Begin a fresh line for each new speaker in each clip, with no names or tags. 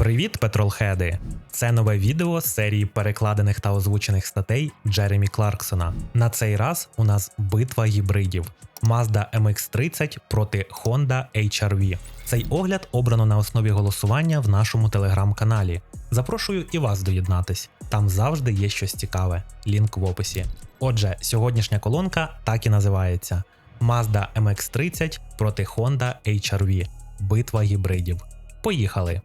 Привіт, петролхеди! Це нове відео з серії перекладених та озвучених статей Джеремі Кларксона. На цей раз у нас битва гібридів Mazda MX30 проти Honda HR-V. Цей огляд обрано на основі голосування в нашому телеграм-каналі. Запрошую і вас доєднатись. Там завжди є щось цікаве. Лінк в описі. Отже, сьогоднішня колонка так і називається: Mazda MX30 проти Honda HR-V. Битва гібридів. Поїхали!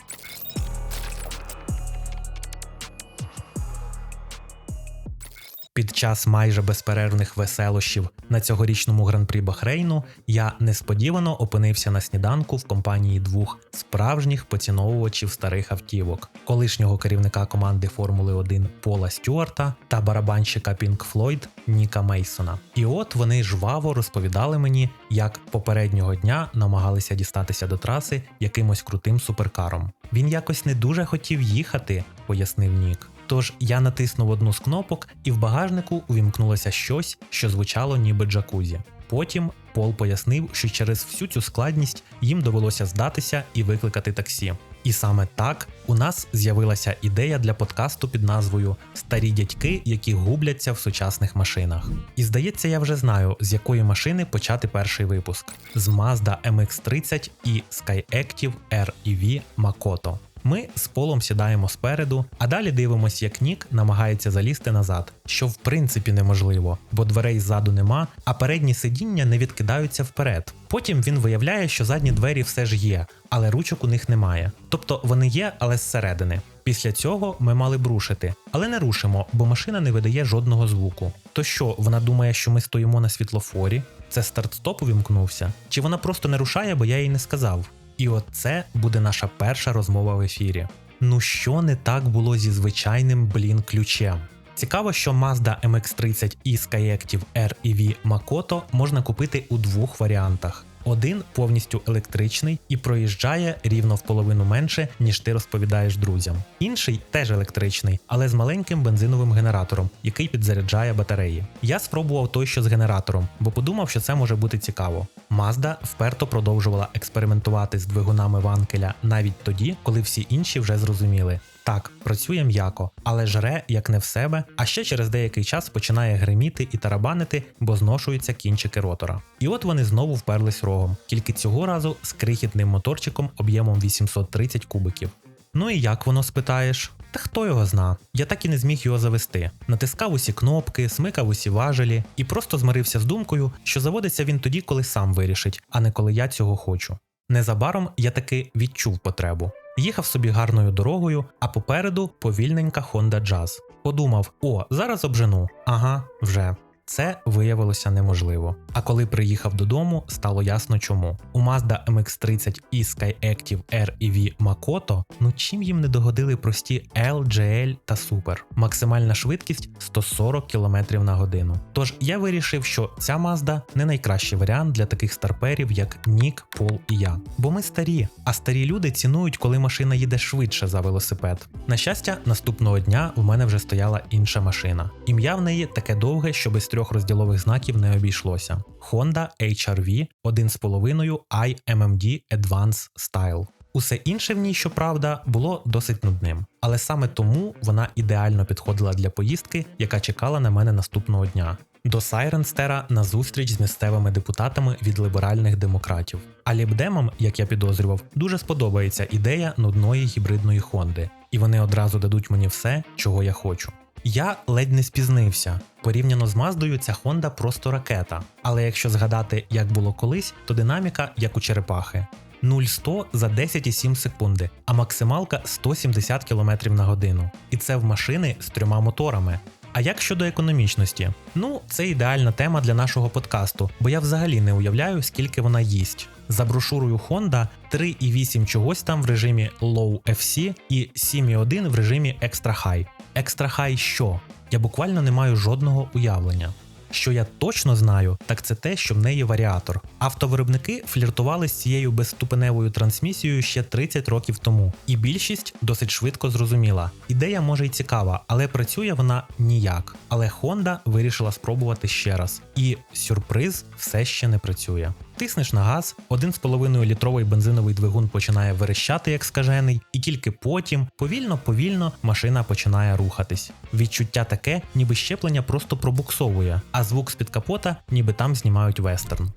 Під час майже безперервних веселощів на цьогорічному гран-прі Бахрейну я несподівано опинився на сніданку в компанії двох справжніх поціновувачів старих автівок, колишнього керівника команди Формули 1 Пола Стюарта та барабанщика Pink Floyd Ніка Мейсона. І от вони жваво розповідали мені, як попереднього дня намагалися дістатися до траси якимось крутим суперкаром. Він якось не дуже хотів їхати, пояснив Нік. Тож я натиснув одну з кнопок, і в багажнику увімкнулося щось, що звучало ніби джакузі. Потім Пол пояснив, що через всю цю складність їм довелося здатися і викликати таксі. І саме так у нас з'явилася ідея для подкасту під назвою Старі дядьки, які губляться в сучасних машинах. І здається, я вже знаю, з якої машини почати перший випуск: з Mazda MX30 і Skyactiv R EV Makoto. Ми з полом сідаємо спереду, а далі дивимося, як Нік намагається залізти назад, що в принципі неможливо, бо дверей ззаду нема, а передні сидіння не відкидаються вперед. Потім він виявляє, що задні двері все ж є, але ручок у них немає. Тобто вони є, але зсередини. Після цього ми мали б рушити, але не рушимо, бо машина не видає жодного звуку. То що, вона думає, що ми стоїмо на світлофорі? Це старт-стоп увімкнувся? Чи вона просто не рушає, бо я їй не сказав? І оце буде наша перша розмова в ефірі. Ну що не так було зі звичайним блін ключем? Цікаво, що Mazda MX30 і Skyactiv R EV Makoto можна купити у двох варіантах. Один повністю електричний і проїжджає рівно в половину менше, ніж ти розповідаєш друзям. Інший теж електричний, але з маленьким бензиновим генератором, який підзаряджає батареї. Я спробував той, що з генератором, бо подумав, що це може бути цікаво. Mazda вперто продовжувала експериментувати з двигунами ванкеля навіть тоді, коли всі інші вже зрозуміли. Так, працює м'яко, але жре як не в себе, а ще через деякий час починає гриміти і тарабанити, бо зношуються кінчики ротора. І от вони знову вперлись рогом, тільки цього разу з крихітним моторчиком об'ємом 830 кубиків. Ну і як воно спитаєш? Та хто його зна? Я так і не зміг його завести. Натискав усі кнопки, смикав усі важелі і просто змирився з думкою, що заводиться він тоді, коли сам вирішить, а не коли я цього хочу. Незабаром я таки відчув потребу. Їхав собі гарною дорогою, а попереду повільненька Honda Jazz. Подумав: о, зараз обжену. Ага, вже. Це виявилося неможливо. А коли приїхав додому, стало ясно чому. У Mazda MX30 і Skyactiv R EV Makoto, ну чим їм не догодили прості L, GL та Super. Максимальна швидкість 140 км на годину. Тож я вирішив, що ця Mazda не найкращий варіант для таких старперів, як Нік, Пол і я. Бо ми старі, а старі люди цінують, коли машина їде швидше за велосипед. На щастя, наступного дня в мене вже стояла інша машина. Ім'я в неї таке довге, що без трьох розділових знаків не обійшлося. Honda HR-V 1,5 iMMD Advance Style. Усе інше в ній, щоправда, було досить нудним, але саме тому вона ідеально підходила для поїздки, яка чекала на мене наступного дня. До Сайренстера на зустріч з місцевими депутатами від ліберальних демократів. А лібдемам, як я підозрював, дуже сподобається ідея нудної гібридної Хонди, і вони одразу дадуть мені все, чого я хочу. Я ледь не спізнився. Порівняно з Маздою, ця Honda просто ракета. Але якщо згадати, як було колись, то динаміка як у черепахи. 0-100 за 10,7 секунди, а максималка 170 км на годину. І це в машини з трьома моторами. А як щодо економічності? Ну, це ідеальна тема для нашого подкасту, бо я взагалі не уявляю, скільки вона їсть. За брошурою Honda 3,8 чогось там в режимі Low FC і 7,1 в режимі Extra High. High що? Я буквально не маю жодного уявлення. Що я точно знаю, так це те, що в неї варіатор. Автовиробники фліртували з цією безступеневою трансмісією ще 30 років тому, і більшість досить швидко зрозуміла. Ідея може й цікава, але працює вона ніяк. Але Honda вирішила спробувати ще раз. І сюрприз все ще не працює. Тиснеш на газ, 1,5 літровий бензиновий двигун починає верещати як скажений, і тільки потім, повільно-повільно, машина починає рухатись. Відчуття таке, ніби щеплення просто пробуксовує, а звук з-під капота, ніби там знімають вестерн.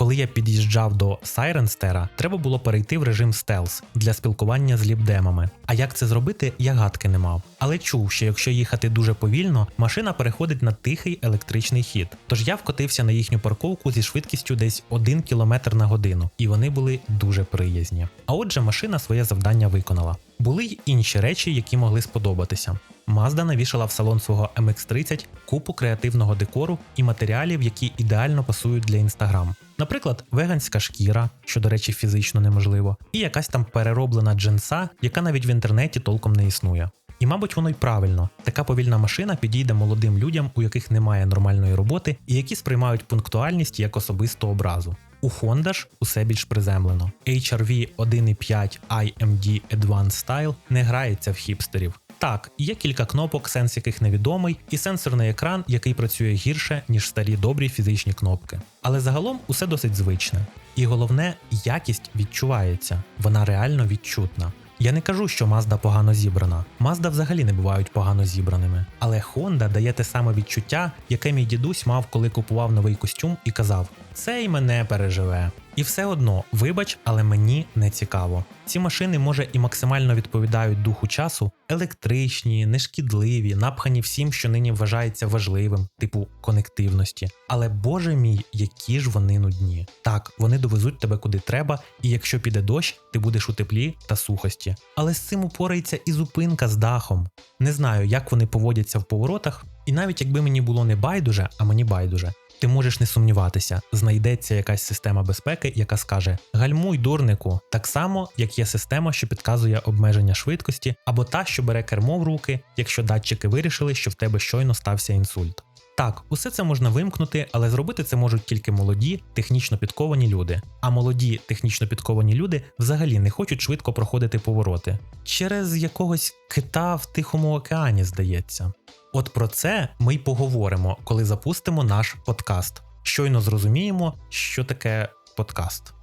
Коли я під'їжджав до Сайренстера, треба було перейти в режим стелс для спілкування з ліпдемами. А як це зробити, я гадки не мав. Але чув, що якщо їхати дуже повільно, машина переходить на тихий електричний хід. Тож я вкотився на їхню парковку зі швидкістю десь 1 км на годину, і вони були дуже приязні. А отже, машина своє завдання виконала. Були й інші речі, які могли сподобатися. Mazda навішала в салон свого MX30 купу креативного декору і матеріалів, які ідеально пасують для Instagram. Наприклад, веганська шкіра, що, до речі, фізично неможливо, і якась там перероблена джинса, яка навіть в інтернеті толком не існує. І, мабуть, воно й правильно. Така повільна машина підійде молодим людям, у яких немає нормальної роботи, і які сприймають пунктуальність як особисту образу. У Honda ж усе більш приземлено. HRV 1.5 IMD Advanced Style не грається в хіпстерів. Так, є кілька кнопок, сенс яких невідомий, і сенсорний екран, який працює гірше, ніж старі добрі фізичні кнопки. Але загалом усе досить звичне. І головне, якість відчувається, вона реально відчутна. Я не кажу, що Mazda погано зібрана. Mazda взагалі не бувають погано зібраними. Але Honda дає те саме відчуття, яке мій дідусь мав, коли купував новий костюм і казав: Цей мене переживе. І все одно, вибач, але мені не цікаво. Ці машини, може, і максимально відповідають духу часу, електричні, нешкідливі, напхані всім, що нині вважається важливим, типу конективності. Але боже мій, які ж вони нудні. Так, вони довезуть тебе куди треба, і якщо піде дощ, ти будеш у теплі та сухості. Але з цим упорається і зупинка з дахом. Не знаю, як вони поводяться в поворотах, і навіть якби мені було не байдуже, а мені байдуже. Ти можеш не сумніватися, знайдеться якась система безпеки, яка скаже: гальмуй, дурнику, так само, як є система, що підказує обмеження швидкості, або та, що бере кермо в руки, якщо датчики вирішили, що в тебе щойно стався інсульт. Так, усе це можна вимкнути, але зробити це можуть тільки молоді, технічно підковані люди. А молоді, технічно підковані люди взагалі не хочуть швидко проходити повороти. Через якогось кита в Тихому океані, здається. От про це ми й поговоримо, коли запустимо наш подкаст. Щойно зрозуміємо, що таке подкаст.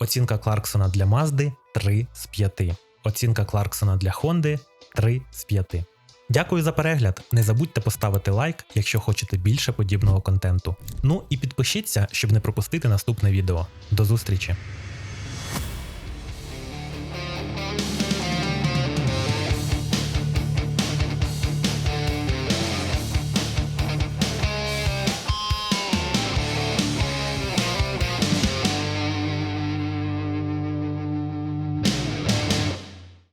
Оцінка Кларксона для Мазди 3 з 5. Оцінка Кларксона для Хонди 3 з 5. Дякую за перегляд. Не забудьте поставити лайк, якщо хочете більше подібного контенту. Ну і підпишіться, щоб не пропустити наступне відео. До зустрічі!